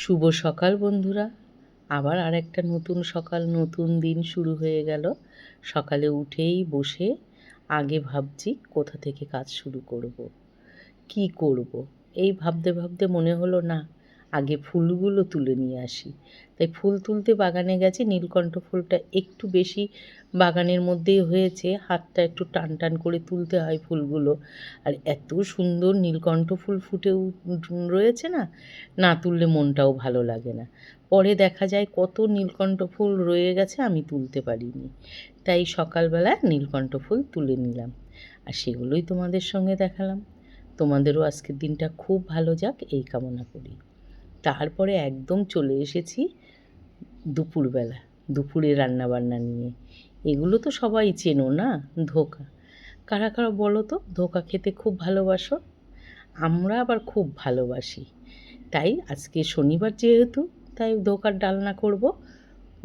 শুভ সকাল বন্ধুরা আবার আর একটা নতুন সকাল, নতুন দিন শুরু হয়ে গেল সকালে উঠেই বসে আগে ভাবছি কোথা থেকে কাজ শুরু করব। কি করব। এই ভাবতে ভাবতে মনে হলো, না আগে ফুলগুলো তুলে নিয়ে আসি। তাই ফুল তুলতে বাগানে গেছি, নীলকণ্ঠ ফুলটা একটু বেশি বাগানের মধ্যেই হয়েছে। হাতটা একটু টান টান করে তুলতে হয় ফুলগুলো। আর এত সুন্দর নীলকণ্ঠ ফুল ফুটে রয়েছে না না তুললে মনটাও ভালো লাগে না। পরে দেখা যায় কত নীলকণ্ঠ ফুল রয়ে গেছে, আমি তুলতে পারিনি। তাই সকালবেলা নীলকণ্ঠ ফুল তুলে নিলাম। আর সেগুলোই তোমাদের সঙ্গে দেখালাম। তোমাদেরও আজকের দিনটা খুব ভালো যাক, এই কামনা করি। তারপরে একদম চলে এসেছি দুপুরবেলা, দুপুরে রান্নাবান্না নিয়ে। এগুলো তো সবাই চেনো না? ধোকা। কারা কারা বলো তো? ধোকা খেতে খুব ভালোবাসো। আমরা আবার খুব ভালোবাসি। তাই আজকে শনিবার যেহেতু, তাই ধোকার ডালনা করব।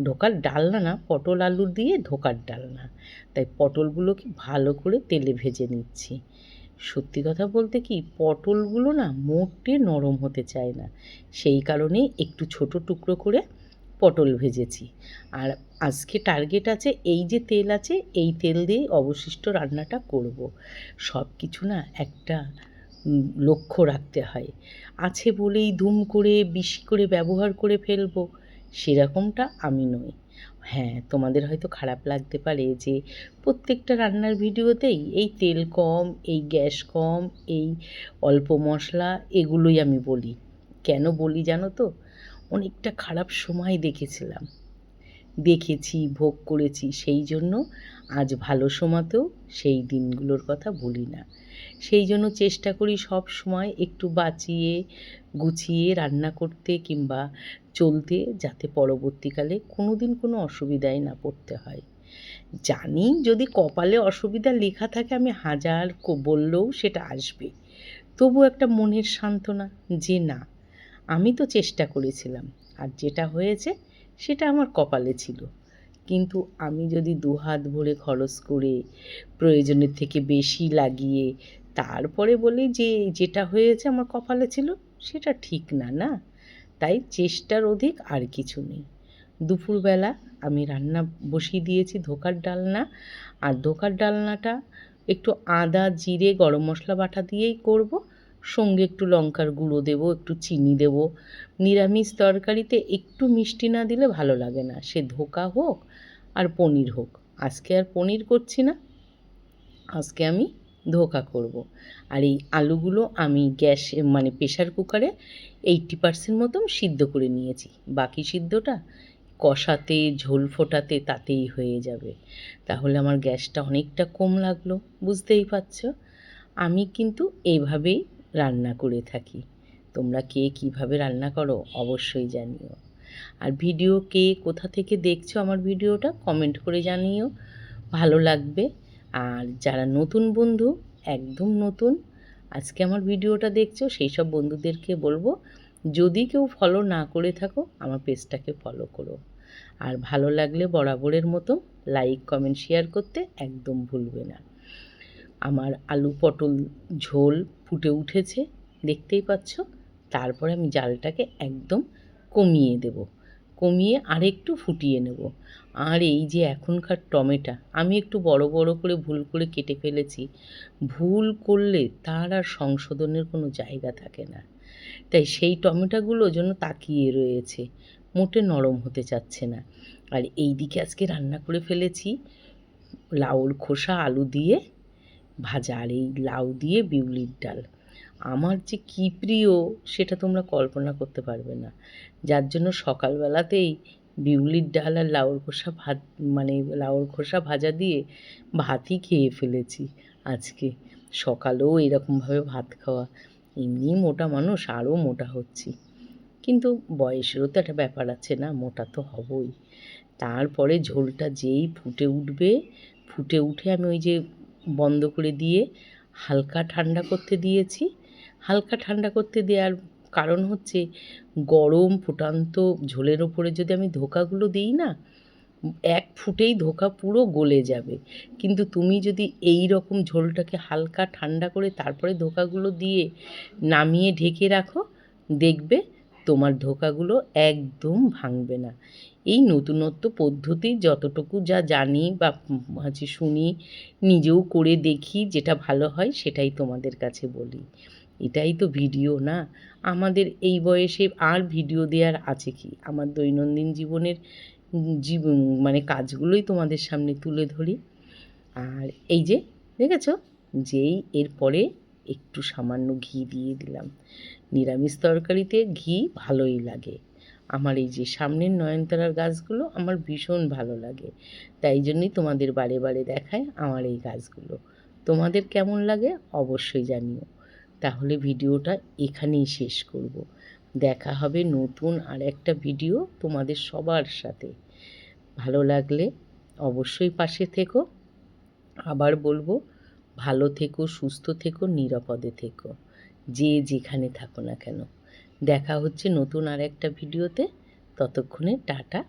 ঢোকার ডালনা না, পটল আলুর দিয়ে ঢোকার ডালনা। তাই পটলগুলোকে ভালো করে তেলে ভেজে নিচ্ছি। সত্যি কথা বলতে কি, পটলগুলো না মোটে নরম হতে চায় না। সেই কারণে একটু ছোট টুকরো করে পটল ভেজেছি। আর আজকে টার্গেট আছে এই যে তেল আছে, এই তেল দিয়েই অবশিষ্ট রান্নাটা করব। সব কিছু না একটা লক্ষ্য রাখতে হয়। আছে বলেই ধুম করে, বেশি করে ব্যবহার করে ফেলব, সেরকমটা আমি নই। হ্যাঁ তোমাদের হয়তো খারাপ লাগতে পারে যে প্রত্যেকটা রান্নার ভিডিওতেই এই তেল কম, এই গ্যাস কম, এই অল্প মশলা এগুলোই আমি বলি। কেন বলি জানো তো? অনেকটা খারাপ সময় দেখেছিলাম। দেখেছি, ভোগ করেছি, সেই জন্য আজ ভালো সময়তেও সেই দিনগুলোর কথা বলি না। সেই জন্য চেষ্টা করি সব সময় একটু বাঁচিয়ে, গুছিয়ে রান্না করতে কিংবা চলতে যাতে পরবর্তীকালে কোনো দিন কোনো অসুবিধায় না পড়তে হয়। জানি যদি কপালে অসুবিধা লেখা থাকে, আমি হাজার বললেও সেটা আসবে। তবু একটা মনের সান্ত্বনা যে না, আমি তো চেষ্টা করেছিলাম আর যেটা হয়েছে সেটা আমার কপালে ছিল। কিন্তু আমি যদি দু হাত ভরে খরচ করে প্রয়োজনের থেকে বেশি লাগিয়ে তারপরে বলি যে, যেটা হয়েছে আমার কপালে ছিল, সেটা ঠিক না না? তাই চেষ্টার অধিক আর কিছু নেই। দুপুরবেলা আমি রান্না বসিয়ে দিয়েছি ধোকার ডালনা। আর ধোকার ডালনাটা একটু আদা, জিরে, গরম মশলা বাটা দিয়েই করব। সঙ্গে একটু লঙ্কার গুঁড়ো দেবো, একটু চিনি দেবো। নিরামিষ তরকারিতে একটু মিষ্টি না দিলে ভালো লাগে না। সে ধোকা হোক আর পনির হোক। আজকে আর পনির করছি না। আজকে আমি ধোকা করব। আর এই আলুগুলো আমি গ্যাস মানে প্রেশার কুকারে এইটটি পার্সেন্ট মতন সিদ্ধ করে নিয়েছি। বাকি সিদ্ধটা কষাতে, ঝোল ফোটাতে তাতেই হয়ে যাবে। তাহলে আমার গ্যাসটা অনেকটা কম লাগল, বুঝতেই পারছ? আমি কিন্তু এইভাবেই রান্না করে থাকি। তোমরা কে কীভাবে রান্না করো অবশ্যই জানিও। আর ভিডিও কে কোথা থেকে দেখছ আমার ভিডিওটা কমেন্ট করে জানিও। ভালো লাগবে। আর যারা নতুন বন্ধু, একদম নতুন, আজকে আমার ভিডিওটা দেখছ, সেই সব বন্ধুদেরকে বলব, যদি কেউ ফলো না করে থাকো, আমার পেজটাকে ফলো করো। আর ভালো লাগলে বরাবরের মতো লাইক কমেন্ট শেয়ার করতে একদম ভুলবে না। আমার আলু পটল ঝোল ফুটে উঠেছে, দেখতেই পাচ্ছ, তারপরে আমি জালটাকে একদম কমিয়ে দেব। কমিয়ে আরেকটু ফুটিয়ে নেব। আর এই যে এখনকার টমেটা, আমি একটু বড় বড় করে ভুল করে কেটে ফেলেছি। ভুল করলে তার আর সংশোধনের কোনো জায়গা থাকে না। তাই সেই টমেটোগুলো যেন তাকিয়ে রয়েছে, মোটে নরম হতে চাচ্ছে না। আর এই দিকে আজকে রান্না করে ফেলেছি লাউর খোসা, আলু দিয়ে ভাজা, আর এই লাউ দিয়ে বিউলির ডাল। আমার যে কী প্রিয়, সেটা তোমরা কল্পনা করতে পারবে না। যার জন্য সকালবেলাতেই বিউলির ডাল আর লাউর খোসা ভাত মানে লাউর খোসা ভাজা দিয়ে ভাতই খেয়ে ফেলেছি আজকে। সকালেও এরকমভাবে ভাত খাওয়া, এমনি মোটা মানুষ আরও মোটা হচ্ছি। কিন্তু বয়সেরও তো একটা ব্যাপার আছে না, মোটা তো হবই। তারপরে ঝোলটা যেই ফুটে উঠবে, ফুটে উঠে আমি ওই যে বন্ধ করে দিয়ে হালকা ঠান্ডা করতে দিয়েছি। হালকা ঠান্ডা করতে দেওয়ার কারণ হচ্ছে গরম ফুটান্ত ঝোলের ওপরে যদি আমি ধোকাগুলো দিই না, এক ফুটেই ধোকা পুরো গলে যাবে। কিন্তু তুমি যদি এই রকম ঝোলটাকে হালকা ঠান্ডা করে তারপরে ধোকাগুলো দিয়ে নামিয়ে ঢেকে রাখো, দেখবে তোমার ধোকাগুলো একদম ভাঙবে না। এই নতুনত্ব পদ্ধতি যতটুকু যা জানি বা হচ্ছে শুনি, নিজেও করে দেখি যেটা ভালো হয় সেটাই তোমাদের কাছে বলি। এটাই তো ভিডিও, না? আমাদের এই বয়সে আর ভিডিও দেওয়ার আছে কি? আমার দৈনন্দিন জীবনের জীব মানে কাজগুলোই তোমাদের সামনে তুলে ধরি। আর এই যে, দেখেছ? যেই এরপরে একটু সামান্য ঘি দিয়ে দিলাম। নিরামিষ তরকারিতে ঘি ভালোই লাগে। আমার এই যে সামনের নয়নতারার গাছগুলো আমার ভীষণ ভালো লাগে। তাই জন্যই তোমাদের বারে বারে দেখায় আমার এই গাছগুলো। তোমাদের কেমন লাগে অবশ্যই জানিও। তাহলে ভিডিওটা এখানেই শেষ করব। দেখা হবে নতুন আর একটা ভিডিও তোমাদের সবার সাথে। ভালো লাগলে অবশ্যই পাশে থেকো। আবার বলব, ভালো থেকো, সুস্থ থেকো, নিরাপদে থেকো। যে যেখানে থাকো না কেন। দেখা হচ্ছে নতুন আর একটা ভিডিওতে। ততক্ষণে টাটা।